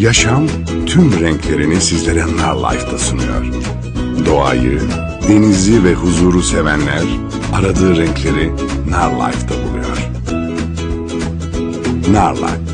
Yaşam tüm renklerini sizlere Nar Life'da sunuyor. Doğayı, denizi ve huzuru sevenler aradığı renkleri Nar Life'da buluyor. Nar Life.